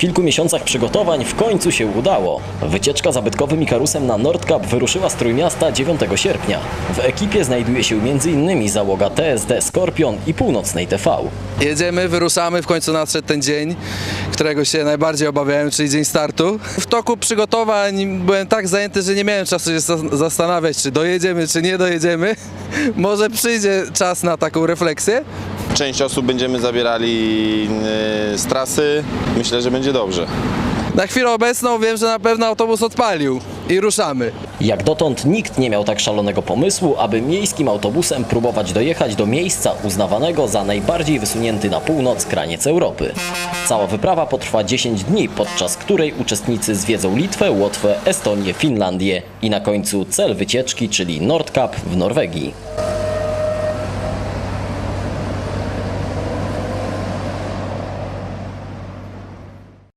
kilku miesiącach przygotowań w końcu się udało. Wycieczka zabytkowym Ikarusem na Nordkap wyruszyła z Trójmiasta 9 sierpnia. W ekipie znajduje się m.in. załoga TSD Skorpion i Północnej TV. Jedziemy, wyruszamy, w końcu nadszedł ten dzień, którego się najbardziej obawiałem, czyli dzień startu. W toku przygotowań byłem tak zajęty, że nie miałem czasu się za- zastanawiać, czy dojedziemy, czy nie dojedziemy. Może przyjdzie czas na taką refleksję. Część osób będziemy zabierali e, z trasy. Myślę, że będzie dobrze. Na chwilę obecną wiem, że na pewno autobus odpalił i ruszamy. Jak dotąd nikt nie miał tak szalonego pomysłu, aby miejskim autobusem próbować dojechać do miejsca uznawanego za najbardziej wysunięty na północ kraniec Europy. Cała wyprawa potrwa 10 dni, podczas której uczestnicy zwiedzą Litwę, Łotwę, Estonię, Finlandię i na końcu cel wycieczki, czyli Nordkap w Norwegii.